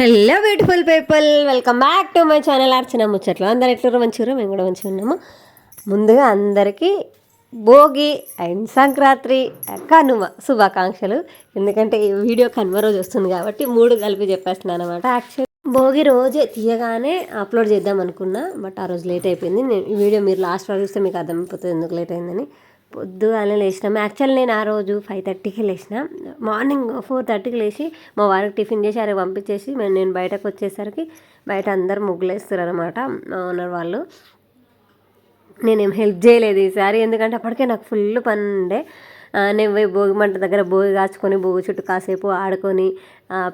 Hello beautiful people welcome back to my channel Archana ముచ్చట్లు అందరు ఎట్లు మంచిగా మేము కూడా మంచిగా ఉన్నాము. ముందుగా అందరికీ భోగి అండ్ సంక్రాంతి కనుమ శుభాకాంక్షలు. ఎందుకంటే ఈ వీడియో కనుమ రోజు వస్తుంది కాబట్టి మూడు కలిపి చెప్పేస్తున్నాను అనమాట యాక్చువల్ భోగి రోజే తీయగానే అప్లోడ్ చేద్దాం అనుకున్నా బట్ ఆ రోజు లేట్ అయిపోయింది. నేను ఈ వీడియో మీరు లాస్ట్ వరకు చూస్తే మీకు అర్థమైపోతుంది ఎందుకు లేట్ అయిందని. పొద్దుగానే లేచినాం. యాక్చువల్ నేను ఆ రోజు ఫైవ్ థర్టీకి లేచిన. మార్నింగ్ ఫోర్ థర్టీకి లేచి మా వారికి టిఫిన్ చేసి అరే పంపించేసి మేము నేను బయటకు వచ్చేసరికి బయట అందరు ముగ్గులేస్తారు అనమాట మా ఓనర్ వాళ్ళు. నేనేం హెల్ప్ చేయలేదు ఈసారి ఎందుకంటే అప్పటికే నాకు ఫుల్ పని ఉండే. నేను పోయి భోగి మంట దగ్గర భోగి కాచుకొని భోగి చుట్టూ కాసేపు ఆడుకొని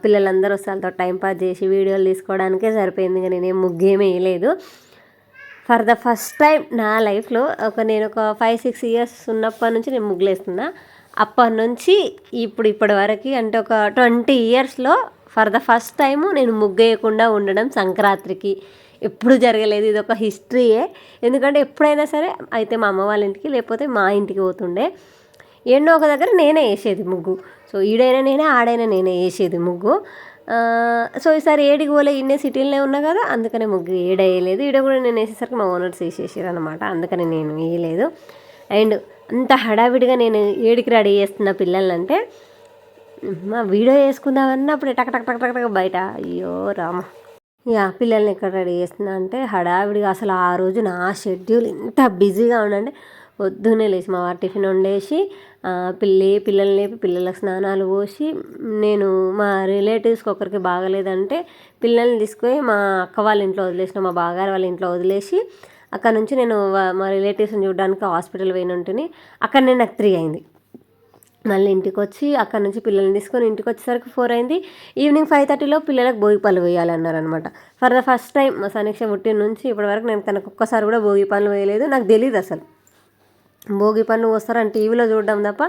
పిల్లలందరూ వస్తే వాళ్ళతో టైం పాస్ చేసి వీడియోలు తీసుకోవడానికే సరిపోయింది. ఇంకా నేనేం ముగ్గేమీ వేయలేదు. ఫర్ ద ఫస్ట్ టైం నా లైఫ్లో ఒక నేను ఒక ఫైవ్ సిక్స్ ఇయర్స్ ఉన్నప్పటి నుంచి నేను ముగ్గులేస్తున్నా. అప్పటి నుంచి ఇప్పుడు ఇప్పటి వరకు అంటే ఒక ట్వంటీ ఇయర్స్లో ఫర్ ద ఫస్ట్ టైం నేను ముగ్గేయకుండా ఉండడం సంక్రాంతికి. ఎప్పుడు జరగలేదు ఇది ఒక హిస్టరీయే. ఎందుకంటే ఎప్పుడైనా సరే అయితే మా అమ్మ వాళ్ళ ఇంటికి లేకపోతే మా ఇంటికి పోతుండే. ఎన్నో ఒక దగ్గర నేనే వేసేది ముగ్గు. సో ఈడైనా నేనే ఆడైనా నేనే వేసేది ముగ్గు. సో ఈసారి ఏడికి పోలే ఇన్నే సిటీలోనే ఉన్నా కదా అందుకనే ముగ్గు ఏడ వేయలేదు. ఈడ కూడా నేను వేసేసరికి మా ఓనర్స్ వేసేసారు అనమాట అందుకని నేను వేయలేదు. అండ్ అంత హడావిడిగా నేను ఏడికి రెడీ చేస్తున్న పిల్లలంటే మా వీడియో వేసుకుందామన్నా అప్పుడు టక్ టక్ టక్ టక్ టక్ బయట అయ్యో రామ. యా పిల్లల్ని ఎక్కడ రెడీ చేస్తున్నా అంటే హడావిడిగా అసలు ఆ రోజు నా షెడ్యూల్ ఇంత బిజీగా ఉండండి పొద్దునే లేచి మా వారి టిఫిన్ వండేసి పిల్లి పిల్లల్ని లేపి పిల్లలకు స్నానాలు పోసి నేను మా రిలేటివ్స్కి ఒకరికి బాగలేదంటే పిల్లల్ని తీసుకొని మా అక్క వాళ్ళ ఇంట్లో వదిలేసిన మా బాగారు వాళ్ళ ఇంట్లో వదిలేసి అక్కడ నుంచి నేను మా రిలేటివ్స్ని చూడడానికి హాస్పిటల్ పోయిన ఉంటుంది అక్కడ నేను నాకు త్రీ అయింది. మళ్ళీ ఇంటికి వచ్చి అక్కడ నుంచి పిల్లల్ని తీసుకొని ఇంటికి వచ్చేసరికి ఫోర్ అయింది. ఈవినింగ్ ఫైవ్ థర్టీలో పిల్లలకు భోగి పళ్ళు వేయాలన్నారనమాట ఫర్ ద ఫస్ట్ టైం మా సమీక్ష పుట్టిన నుంచి ఇప్పటివరకు నేను తనకు ఒక్కసారి కూడా భోగి పళ్ళు వేయలేదు నాకు తెలియదు అసలు. భోగి పళ్ళు వస్తారని టీవీలో చూడడం తప్ప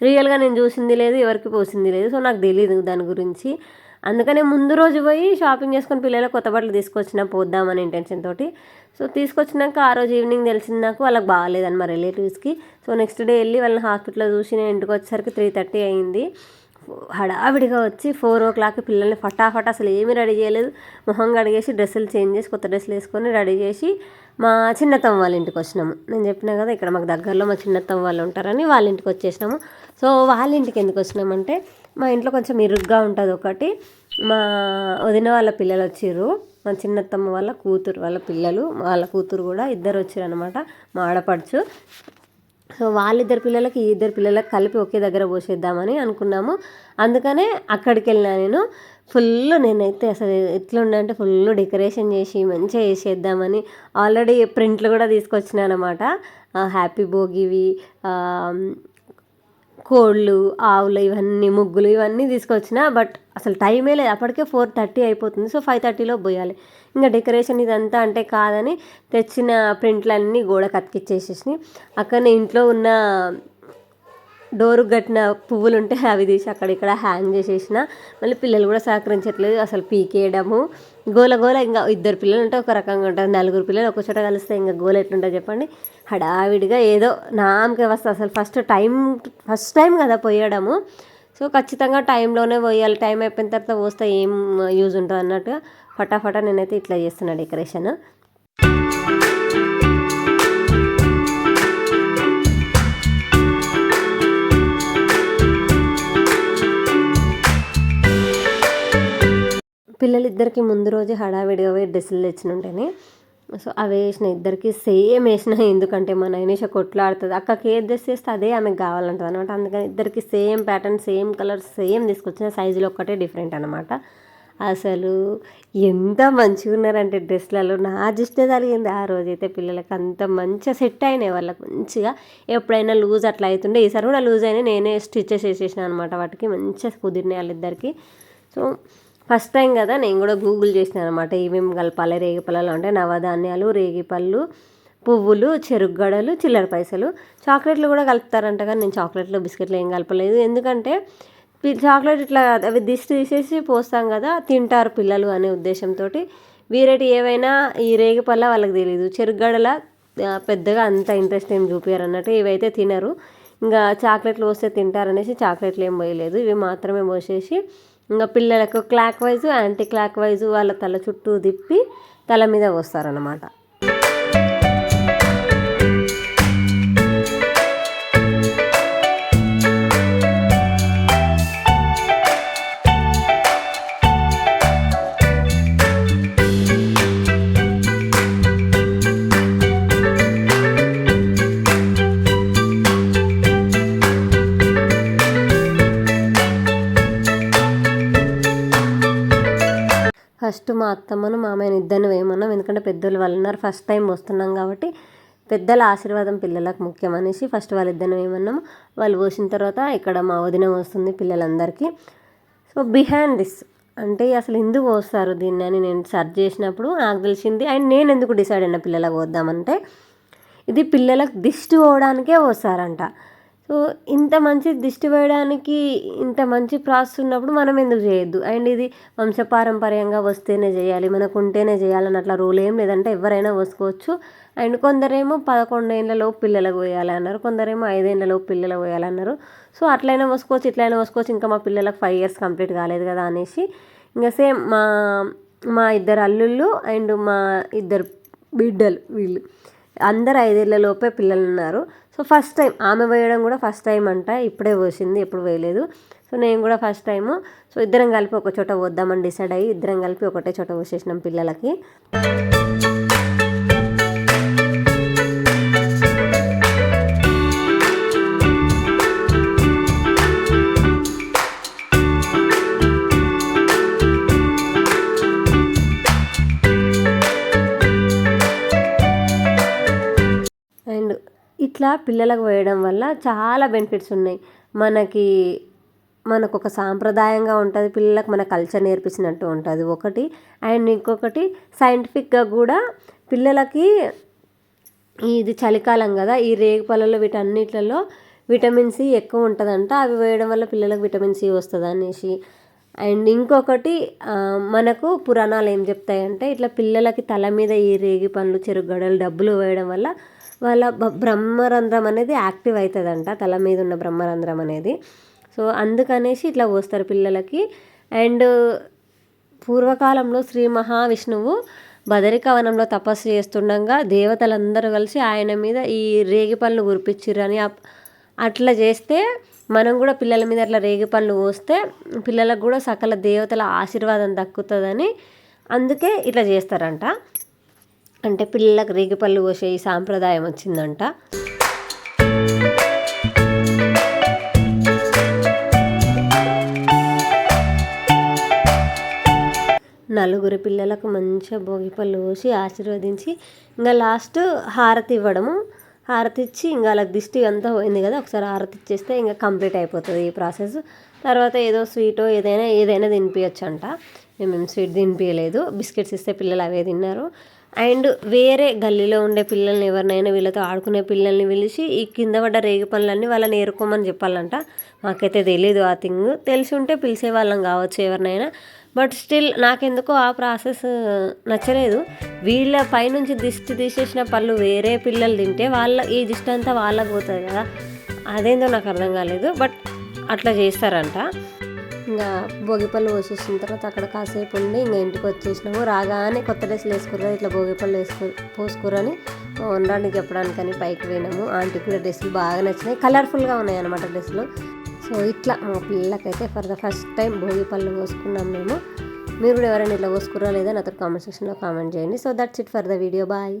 రియల్గా నేను చూసింది లేదు ఎవరికి పోసింది లేదు. సో నాకు తెలియదు దాని గురించి. అందుకనే ముందు రోజు పోయి షాపింగ్ చేసుకొని పిల్లలకు కొత్త బట్టలు తీసుకొచ్చిన పోద్దామని ఇంటెన్షన్ తోటి. సో తీసుకొచ్చినాక ఆ రోజు ఈవినింగ్ తెలిసింది నాకు వాళ్ళకి బాగాలేదని మా రిలేటివ్స్కి సో నెక్స్ట్ డే వెళ్ళి వాళ్ళని హాస్పిటల్లో చూసి నేను ఇంటికి వచ్చేసరికి త్రీ థర్టీ అయింది. హడావిడిగా వచ్చి ఫోర్ ఓ క్లాక్ పిల్లల్ని ఫటాఫట్ అసలు ఏమీ రెడీ చేయలేదు. మొహం కడిగేసి డ్రెస్సులు చేంజ్ చేసి కొత్త డ్రెస్సులు వేసుకొని రెడీ చేసి మా చిన్నతమ్మ వాళ్ళ ఇంటికి వచ్చినాము. నేను చెప్పినా కదా ఇక్కడ మాకు దగ్గరలో మా చిన్నత్తమ్మ వాళ్ళు ఉంటారని వాళ్ళ ఇంటికి వచ్చేసినాము. సో వాళ్ళ ఇంటికి ఎందుకు వచ్చినామంటే మా ఇంట్లో కొంచెం ఇరుగ్గా ఉంటుంది ఒకటి. మా వదిన వాళ్ళ పిల్లలు వచ్చిర్రు. మా చిన్నత్తమ్మ వాళ్ళ కూతురు వాళ్ళ పిల్లలు వాళ్ళ కూతురు కూడా ఇద్దరు వచ్చారు అనమాట మా ఆడపడుచు. సో వాళ్ళిద్దరు పిల్లలకి ఈ ఇద్దరు పిల్లలకి కలిపి ఒకే దగ్గర పోసేద్దామని అనుకున్నాము. అందుకనే అక్కడికి వెళ్ళినా నేను. ఫుల్ నేనైతే అసలు ఎట్లుండే అంటే ఫుల్ డెకరేషన్ చేసి మంచిగా వేసేద్దామని ఆల్రెడీ ప్రింట్లు కూడా తీసుకొచ్చిన అనమాట హ్యాపీ భోగివి కోళ్ళు ఆవులు ఇవన్నీ ముగ్గులు ఇవన్నీ తీసుకొచ్చిన బట్ అసలు టైమే లేదు. అప్పటికే ఫోర్ థర్టీ అయిపోతుంది. సో ఫైవ్ థర్టీలో పోయాలి ఇంకా డెకరేషన్ ఇదంతా అంటే కాదని తెచ్చిన ప్రింట్లన్నీ గోడకు అతికిచ్చేసేసి అక్కడనే ఇంట్లో ఉన్న డోరు కట్టిన పువ్వులు ఉంటే అవి తీసి అక్కడ ఇక్కడ హ్యాంగ్ చేసేసిన. మళ్ళీ పిల్లలు కూడా సహకరించట్లేదు అసలు పీకేయడము. గోల గోల ఇంకా ఇద్దరు పిల్లలు ఉంటే ఒక రకంగా ఉంటుంది నలుగురు పిల్లలు ఒక చోట కలిస్తే ఇంకా గోల ఎట్లుంటుంది చెప్పండి. హడావిడిగా ఏదో నామకే వస్తుంది. అసలు ఫస్ట్ టైం ఫస్ట్ టైం కదా పోయడము. సో ఖచ్చితంగా టైంలోనే పోయాలి. టైం అయిపోయిన తర్వాత పోస్తే ఏం యూజ్ ఉంటుంది అన్నట్టుగా ఫటాఫటా నేనైతే ఇట్లా చేస్తున్నా డెకరేషన్ పిల్లలిద్దరికి ముందు రోజు హడావిడిగా పోయి డ్రెస్సులు తెచ్చిన ఉంటేనే సో అవి వేసిన ఇద్దరికి సేమ్ వేసిన ఎందుకంటే మా నైనేష కొట్లాడుతుంది. అక్కకి ఏ డ్రెస్ చేస్తే అదే ఆమెకు కావాలంటుంది అనమాట అందుకని ఇద్దరికి same pattern same colour same తీసుకొచ్చిన సైజులో ఒక్కటే డిఫరెంట్ అనమాట అసలు ఎంత మంచిగా ఉన్నారంటే డ్రెస్లలో నా దిష్టే జరిగింది ఆ రోజైతే పిల్లలకి అంత మంచిగా సెట్ అయినాయి వాళ్ళకి మంచిగా. ఎప్పుడైనా లూజ్ అట్లా అవుతుండే ఈసారి కూడా లూజ్ అయినాయి. నేనే స్టిచెస్ వేసేసిన అనమాట వాటికి. మంచిగా కుదిరినాయి వాళ్ళిద్దరికి. సో ఫస్ట్ టైం కదా నేను కూడా గూగుల్ చేసిన అనమాట ఏమేమి కలపాలి రేగి పళ్ళలో అంటే నవధాన్యాలు రేగి పళ్ళు పువ్వులు చెరుగడలు చిల్లర పైసలు. చాక్లెట్లు కూడా కలుపుతారంట కానీ నేను చాక్లెట్లు బిస్కెట్లు ఏం కలపలేదు. ఎందుకంటే చాక్లెట్ ఇట్లా అవి దిష్టి తీసేసి పోస్తాం కదా తింటారు పిల్లలు అనే ఉద్దేశంతో వీరేటి ఏవైనా ఈ రేగి పళ్ళ వాళ్ళకి తెలియదు చెరుగడల పెద్దగా అంత ఇంట్రెస్ట్ ఏం చూపించారు అన్నట్టు ఇవైతే తినరు. ఇంకా చాక్లెట్లు పోస్తే తింటారనేసి చాక్లెట్లు ఏం పోయలేదు. ఇవి మాత్రమే పోసేసి ఇంకా పిల్లలకు clockwise anticlockwise వాళ్ళ తల చుట్టూ తిప్పి తల మీద పోస్తారనమాట ఫస్ట్ మా అత్తమ్మను మామయ్యను ఇద్దరిని వేయమన్నాం. ఎందుకంటే పెద్దోళ్ళు వాళ్ళు ఉన్నారు ఫస్ట్ టైం వస్తున్నాం కాబట్టి పెద్దల ఆశీర్వాదం పిల్లలకు ముఖ్యం అనేసి ఫస్ట్ వాళ్ళిద్దరిని వేయమన్నాము. వాళ్ళు పోసిన తర్వాత ఇక్కడ మా వదిన వస్తుంది పిల్లలందరికీ. సో బిహైండ్ దిస్ అంటే అసలు ఎందుకు వస్తారు దీన్ని అని నేను సెర్చ్ చేసినప్పుడు నాకు తెలిసింది అండ్ నేను ఎందుకు డిసైడ్ అయిన పిల్లలకు వద్దామంటే ఇది పిల్లలకు దిష్టి పోవడానికే వస్తారంట సో ఇంత మంచి దిష్టి వేయడానికి ఇంత మంచి ప్రాసెస్ ఉన్నప్పుడు మనం ఎందుకు చేయొద్దు? అండ్ ఇది వంశపారంపర్యంగా వస్తేనే చేయాలి మనకు ఉంటేనే చేయాలని అట్లా రూల్ ఏం లేదంటే ఎవరైనా వసుకోవచ్చు. అండ్ కొందరేమో పదకొండేళ్ళలో పిల్లలకు పోయాలి అన్నారు కొందరేమో ఐదేళ్ళలో పిల్లలు పోయాలన్నారు సో అట్లయినా వసుకోవచ్చు ఇట్లయినా వసుకోవచ్చు ఇంకా మా పిల్లలకు ఫైవ్ ఇయర్స్ కంప్లీట్ కాలేదు కదా అనేసి. ఇంకా సేమ్ మా మా ఇద్దరు అల్లుళ్ళు అండ్ మా ఇద్దరు బిడ్డలు వీళ్ళు. అందరు ఐదేళ్ళ లోపే పిల్లలు ఉన్నారు సో ఫస్ట్ టైం ఆమె వేయడం కూడా ఫస్ట్ టైం అంట ఇప్పుడే పోసింది ఎప్పుడు వేయలేదు. సో నేను కూడా ఫస్ట్ టైము సో ఇద్దరం కలిపి ఒక చోట పోద్దామని డిసైడ్ అయ్యి ఇద్దరం కలిపి ఒకటే చోట పోసేసినాం పిల్లలకి. ఇట్లా పిల్లలకు వేయడం వల్ల చాలా బెనిఫిట్స్ ఉన్నాయి. మనకి మనకు ఒక సాంప్రదాయంగా ఉంటుంది పిల్లలకు మన కల్చర్ నేర్పించినట్టు ఉంటుంది ఒకటి. అండ్ ఇంకొకటి సైంటిఫిక్గా కూడా పిల్లలకి ఇది చలికాలం కదా ఈ రేగు పళ్ళలో వీటన్నిటిలో విటమిన్ సి ఎక్కువ ఉంటుందంట. అవి వేయడం వల్ల పిల్లలకు విటమిన్ సి వస్తుంది అనేసి. అండ్ ఇంకొకటి మనకు పురాణాలు ఏం చెప్తాయంటే ఇట్లా పిల్లలకి తల మీద ఈ రేగి పండ్లు చెరుగడలు డబ్బులు వేయడం వల్ల వాళ్ళ బ్రహ్మరంధ్రం అనేది యాక్టివ్ అవుతుందంట తల మీద ఉన్న బ్రహ్మరంధ్రం అనేది. సో అందుకనేసి ఇట్లా పోస్తారు పిల్లలకి. అండ్ పూర్వకాలంలో శ్రీ మహావిష్ణువు బదరికవనంలో తపస్సు చేస్తుండగా దేవతలందరూ కలిసి ఆయన మీద ఈ రేగి పనులు కురిపించిర్రని అప్- అట్లా చేస్తే మనం కూడా పిల్లల మీద అట్లా రేగి పనులు పోస్తే పిల్లలకు కూడా సకల దేవతల ఆశీర్వాదం దక్కుతుందని అందుకే ఇట్లా చేస్తారంట. అంటే పిల్లలకు రేగిపళ్ళు పోసే ఈ సాంప్రదాయం వచ్చిందంట. నలుగురు పిల్లలకు మంచిగా భోగిపళ్ళు పోసి ఆశీర్వదించి ఇంకా లాస్ట్ హారతి ఇవ్వడము. హారతి ఇచ్చి ఇంకా అలా దిష్టి అంతా పోయింది కదా ఒకసారి హారతి ఇచ్చేస్తే ఇంకా కంప్లీట్ అయిపోతుంది ఈ ప్రాసెస్. తర్వాత ఏదో స్వీటో ఏదైనా ఏదైనా తినిపించచ్చు అంట మేమేం స్వీట్ తినిపించలేదు బిస్కెట్స్ ఇస్తే పిల్లలు అవే తిన్నారు. అండ్ వేరే గల్లీలో ఉండే పిల్లల్ని ఎవరినైనా వీళ్ళతో ఆడుకునే పిల్లల్ని పిలిచి ఈ కింద పడ్డ రేగి పనులన్నీ వాళ్ళని ఏరుకోమని చెప్పాలంట. మాకైతే తెలియదు ఆ థింగ్. తెలిసి ఉంటే పిలిచే వాళ్ళం కావచ్చు ఎవరినైనా. బట్ స్టిల్ నాకెందుకో ఆ ప్రాసెస్ నచ్చలేదు. వీళ్ళ పైనుంచి దిష్టి తీసేసిన పళ్ళు వేరే పిల్లలు తింటే వాళ్ళ ఈ దిష్టి అంతా వాళ్ళకి పోతుంది కదా. అదేందో నాకు అర్థం కాలేదు. బట్ అట్లా చేస్తారంట. ఇంకా భోగిపళ్ళు పోసేసిన తర్వాత అక్కడ కాసేపు ఉండి ఇంకా ఇంటికి వచ్చేసినాము. రాగానే కొత్త డ్రెస్సులు వేసుకుర్రా ఇట్లా భోగిపళ్ళు వేసుకు పోసుకురని వండడానికి చెప్పడానికని పైకి పోయినాము. ఆంటీకి కూడా డ్రెస్సులు బాగా నచ్చినాయి. కలర్ఫుల్గా ఉన్నాయి అనమాట డ్రెస్సులు. సో ఇట్లా మా పిల్లలకైతే for the first time Bhogi పళ్ళు పోసుకున్నాం మేము. మీరు కూడా ఎవరైనా ఇట్లా పోసుకురా లేదా నాతో కామెంట్ సెక్షన్లో కామెంట్ చేయండి. So that's it for the video. Bye.